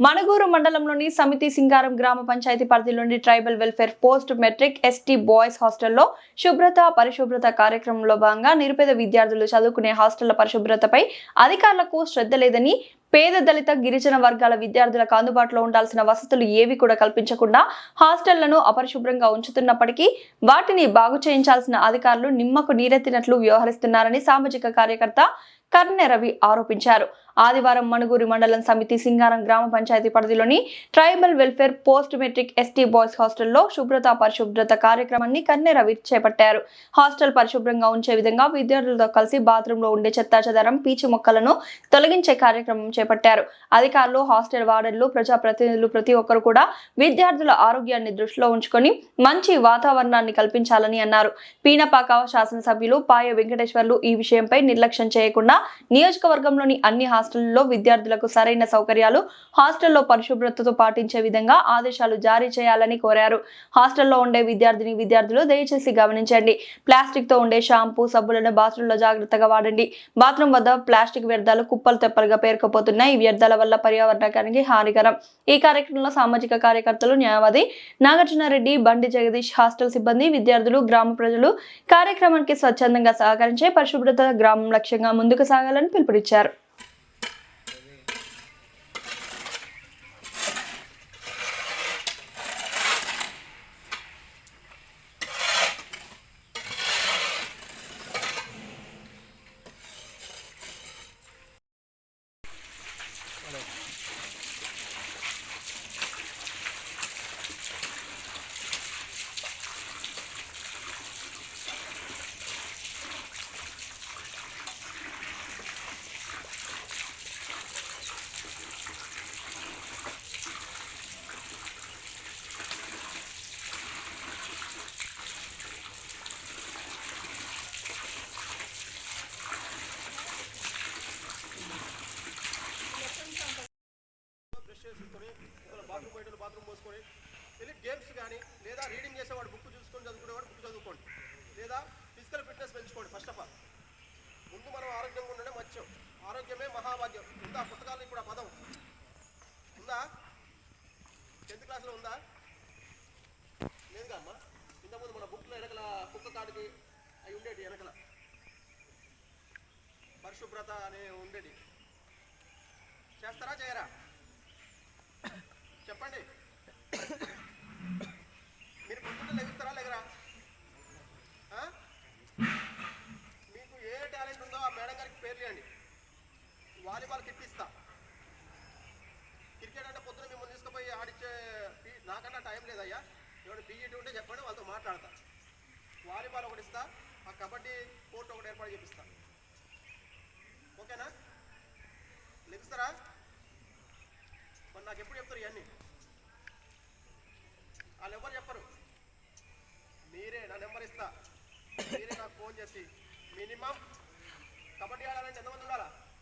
మణగూరు మండలంలోని సమితి సింగారం గ్రామ పంచాయతీ పరిధిలోని tribal welfare post matric ST boys హాస్టల్లో శుభ్రత పరిశుభ్రత కార్యక్రమంలో భాగంగా నిరుపేద విద్యార్థులు చదువుకునే హాస్టళ్ళ పరిశుభ్రతపై అధికారులకు శ్రద్ధ లేదని పేద దళిత గిరిజన వర్గాల విద్యార్థులకు అందుబాటులో ఉండాల్సిన వసతులు ఏవి కూడా కల్పించకుండా హాస్టళ్ళను అపరిశుభ్రంగా ఉంచుతున్నప్పటికీ వాటిని బాగు చేయించాల్సిన అధికారులు నిమ్మకు నీరెత్తినట్లు వ్యవహరిస్తున్నారని సామాజిక కార్యకర్త కర్ణె రవి ఆరోపించారు. ఆదివారం మణుగూరి మండలం సమితి సింగారం గ్రామ పంచాయతీ పరిధిలోని tribal welfare post matric ST boys హాస్టల్లో శుభ్రత పరిశుభ్రత కార్యక్రమాన్ని కన్నె రవి చేపట్టారు. హాస్టల్ పరిశుభ్రంగా ఉంచే విధంగా విద్యార్థులతో కలిసి బాత్రూంలో ఉండే చెత్తా చెదారం పీచు మొక్కలను తొలగించే కార్యక్రమం చేపట్టారు. అధికారులు హాస్టల్ వార్డర్లు ప్రజాప్రతినిధులు ప్రతి ఒక్కరు కూడా విద్యార్థుల ఆరోగ్యాన్ని దృష్టిలో ఉంచుకొని మంచి వాతావరణాన్ని కల్పించాలని అన్నారు. పీనపాక శాసనసభ్యులు పాయ వెంకటేశ్వర్లు ఈ విషయంపై నిర్లక్ష్యం చేయకుండా నియోజకవర్గంలోని అన్ని హాస్టల్లో విద్యార్థులకు సరైన సౌకర్యాలు హాస్టల్లో పరిశుభ్రతతో పాటించే విధంగా ఆదేశాలు జారీ చేయాలని కోరారు. హాస్టల్లో ఉండే విద్యార్థిని విద్యార్థులు దయచేసి గమనించండి. ప్లాస్టిక్తో ఉండే షాంపూ సబ్బులను బాత్రూంలో జాగ్రత్తగా వాడండి. బాత్రూం వద్ద ప్లాస్టిక్ వ్యర్థాలు కుప్పలు తెప్పలుగా పేరుకుపోతున్నాయి. ఈ వ్యర్థాల వల్ల పర్యావరణానికి హానికరం. ఈ కార్యక్రమంలో సామాజిక కార్యకర్తలు న్యాయవాది నాగార్జునారెడ్డి బండి జగదీష్ హాస్టల్ సిబ్బంది విద్యార్థులు గ్రామ ప్రజలు కార్యక్రమానికి స్వచ్ఛందంగా సహకరించే పరిశుభ్రత గ్రామం లక్ష్యంగా ముందుకు సాగాలని పిలుపునిచ్చారు. Hello. బాత్రూమ్ బయట బాత్రూమ్ పోసుకొని వెళ్ళి గేమ్స్ కానీ లేదా రీడింగ్ చేసేవాడు బుక్ చూసుకొని చదువుకునేవాడు బుక్ చదువుకోండి. లేదా ఫిజికల్ ఫిట్నెస్ పెంచుకోండి ఫస్ట్ ఆఫ్ ఆల్ ముందు మనం ఆరోగ్యంగా ఉండడం మత్స్యం ఆరోగ్యమే మహాభాగ్యం. ఉందా? పుస్తకాలు ఇప్పుడు ఆ పదం. ఉందా? టెన్త్ క్లాస్లో ఉందా? లేదుగా అమ్మా. ఇంతకుముందు మన బుక్లో వెనకల కుక్క కాడికి అవి ఉండేటి వెనకల పరిశుభ్రత అనే ఉండేది చేస్తారా చేయరా? చెప్పండి. మీరు పొద్దున్న లెగుస్తారా లేకరా ఆ? మీకు ఏ టాలెంట్ ఉందో ఆ మేడం గారికి పేర్లు ఇవ్వండి వాలీబాల్ కిట్ ఇస్తా. క్రికెట్ అంటే పొద్దున మిమ్మల్ని తీసుకుపోయి ఆడిచ్చే నాకన్నా టైం లేదయ్యా. ఎవరు పీఈటీ ఉంటే చెప్పండి వాళ్ళతో మాట్లాడతా. వాలీబాల్ ఒకటి ఇస్తా ఆ కబడ్డీ కోర్టు ఒకటి ఏర్పాటు చేపిస్తా. ఓకేనా? లెగుస్తారా? నాకు ఎప్పుడు చెప్తారు ఇవన్నీ? వాళ్ళు ఎవరు చెప్పరు. మీరే నా నెంబర్ ఇస్తా. మీరే నాకు ఫోన్ చేసి మినిమం కబడ్డీ ఆడాలంటే ఎంతమంది ఉండాలా?